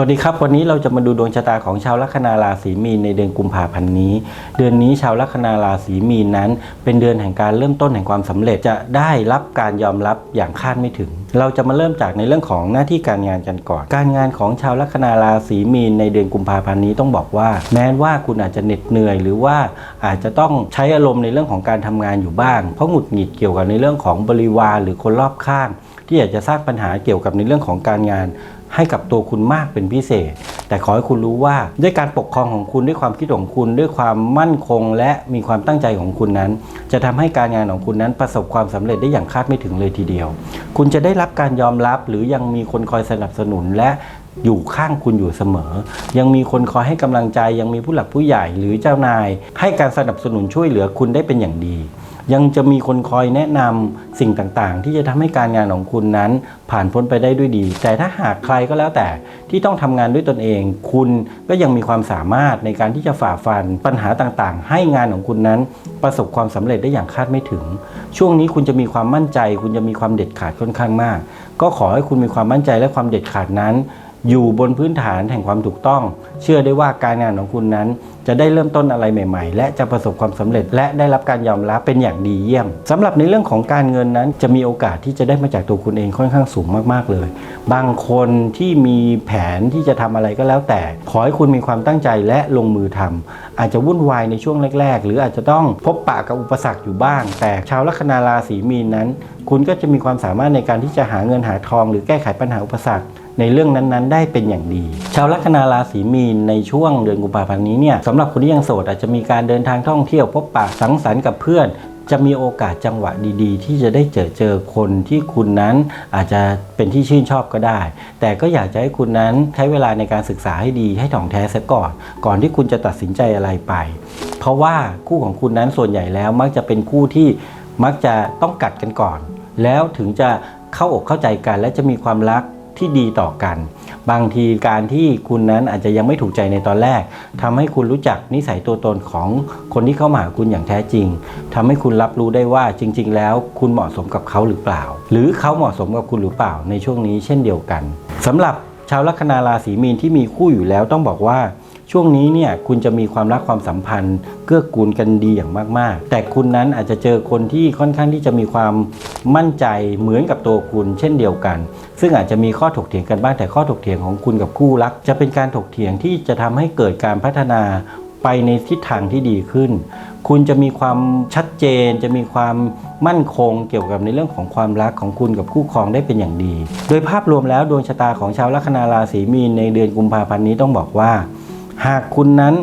วัสดีครับ วันนี้เราจะมาดูดวงชะตาของชาวลัคนาราศีมีนในเดือนกุมภาพันธ์นี้ เดือนนี้ชาวลัคนาราศีมีนนั้น เป็นเดือนแห่งการเริ่มต้นแห่งความสำเร็จจะได้รับการยอมรับอย่างคาดไม่ถึง เราจะมาเริ่มจากในเรื่องของหน้าที่การงานกันก่อน การงานของชาวลัคนาราศีมีนในเดือนกุมภาพันธ์นี้ต้องบอกว่า แม้ว่าคุณอาจจะเหน็ดเหนื่อย หรือว่าอาจจะต้องใช้อารมณ์ในเรื่องของการทำงานอยู่บ้าง เพราะหงุดหงิดเกี่ยวกับในเรื่องของบริวารหรือคนรอบข้าง ที่อยากจะสร้างปัญหาเกี่ยวกับในเรื่องของการงานให้กับตัวคุณมากเป็นพิเศษ แต่ขอให้คุณรู้ว่าด้วยการปกครองของคุณด้วยความคิดของคุณ ด้วยความมั่นคงและมีความตั้งใจของคุณนั้น จะทำให้การงานของคุณนั้นประสบความสำเร็จได้อย่างคาดไม่ถึงเลยทีเดียว คุณจะได้รับการยอมรับหรือยังมีคนคอยสนับสนุนและอยู่ข้างคุณอยู่เสมอ ยังมีคนคอยให้กำลังใจ ยังมีผู้หลักผู้ใหญ่หรือเจ้านาย ให้การสนับสนุนช่วยเหลือคุณได้เป็นอย่างดี ยังจะมีคนคอยแนะนำสิ่งต่างๆ ที่จะทำให้การงานของคุณนั้นผ่านพ้นไปได้ด้วยดี แต่ถ้าหากใครก็แล้วแต่ที่ต้องทำงานด้วยตนเอง คุณก็ยังมีความสามารถในการที่จะฝ่าฟันปัญหาต่างๆ ให้งานของคุณนั้น ประสบความสำเร็จได้อย่างคาดไม่ถึง ช่วงนี้คุณจะมีความมั่นใจ คุณจะมีความเด็ดขาดค่อนข้างมาก ก็ขอให้คุณมีความมั่นใจและความเด็ดขาดนั้น อยู่บนพื้นฐานแห่งความถูกต้อง เชื่อได้ว่าการงานของคุณนั้น จะได้เริ่มต้นอะไรใหม่ ๆ และจะประสบความสำเร็จ และได้รับการยอมรับเป็นอย่างดีเยี่ยมสำหรับในเรื่องของการเงินนั้น จะมีโอกาสที่จะได้มาจากตัวคุณเองค่อนข้างสูงมากๆเลย บางคนที่มีแผนที่จะทำอะไรก็แล้วแต่ ขอให้คุณมีความตั้งใจและลงมือทำอาจจะวุ่นวายในช่วงแรก ๆ หรืออาจจะต้องพบปะกับอุปสรรคอยู่บ้าง แต่ชาวลัคนาราศีมีนนั้น คุณก็จะมีความสามารถในการที่จะหาเงินหาทอง หรือแก้ไขปัญหาอุปสรรค ในเรื่องนั้นๆ ได้เป็นอย่างดี ชาวลัคนาราศีมีนในช่วงเดือนกุมภาพันธ์นี้เนี่ยสำหรับคนที่ยังโสดอาจจะมีการเดินทางท่องเที่ยวพบปะสังสรรค์กับเพื่อน จะมีโอกาสจังหวะดีๆ ที่จะได้เจอเจอคนที่คุณนั้นอาจจะเป็นที่ชื่นชอบก็ได้ แต่ก็อยากจะให้คุณนั้นใช้เวลาในการศึกษาให้ดีให้ถ่องแท้ซะก่อน ก่อนที่คุณจะตัดสินใจอะไรไป เพราะว่าคู่ของคุณนั้นส่วนใหญ่แล้วมักจะเป็นคู่ที่มักจะต้องกัดกันก่อน แล้วถึงจะเข้าอกเข้าใจกันและจะมีความรัก ที่ดีต่อกัน บางทีการที่คุณนั้นอาจจะยังไม่ถูกใจในตอนแรกทำให้คุณรู้จักนิสัยตัวตนของคนที่เข้ามาหาคุณอย่างแท้จริงทำให้คุณรับรู้ได้ว่าจริง ๆ แล้วคุณเหมาะสมกับเขาหรือเปล่า หรือเขาเหมาะสมกับคุณหรือเปล่าในช่วงนี้เช่นเดียวกันสำหรับชาวลัคนาราศีมีนที่มีคู่อยู่แล้วต้องบอกว่า ช่วงนี้เนี่ยคุณจะมีความรักความสัมพันธ์ เกื้อกูลกันดีอย่างมาก ๆ แต่คุณนั้นอาจจะเจอคนที่ค่อนข้างที่จะมีความมั่นใจเหมือนกับตัวคุณเช่นเดียวกัน ซึ่งอาจจะมีข้อถกเถียงกันบ้างแต่ข้อถกเถียงของคุณกับคู่รัก จะเป็นการถกเถียงที่จะทำให้เกิดการพัฒนาไปในทิศทางที่ดีขึ้น คุณจะมีความชัดเจน จะมีความมั่นคงเกี่ยวกับในเรื่องของความรักของคุณกับคู่ครองได้เป็นอย่างดี โดยภาพรวมแล้วดวงชะตาของชาวลัคนาราศีมีนในเดือนกุมภาพันธ์นี้ต้องบอกว่า หากคุณนั้น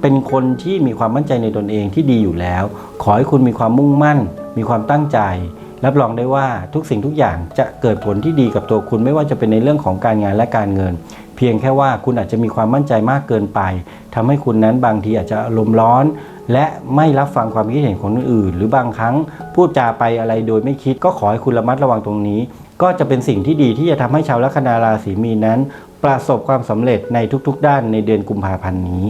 เป็นคนที่มีความมั่นใจในตนเองที่ดีอยู่แล้ว ขอให้คุณมีความมุ่งมั่น มีความตั้งใจ รับรองได้ว่าทุกสิ่งทุกอย่างจะเกิดผลที่ดีกับตัวคุณไม่ว่าจะเป็นในเรื่องของการงานและการเงิน เพียงแค่ว่าคุณอาจจะมีความมั่นใจมากเกินไปทำให้คุณนั้นบางทีอาจจะอารมณ์ร้อน และไม่รับฟังความคิดเห็นของคนอื่น หรือบางครั้งพูดจาไปอะไรโดยไม่คิดก็ขอให้คุณระมัดระวังตรงนี้ ก็จะเป็นสิ่งที่ดีที่จะทำให้ชาวลัคนาราศีมีนนั้น ประสบความสำเร็จในทุกๆ ด้านในเดือนกุมภาพันธ์นี้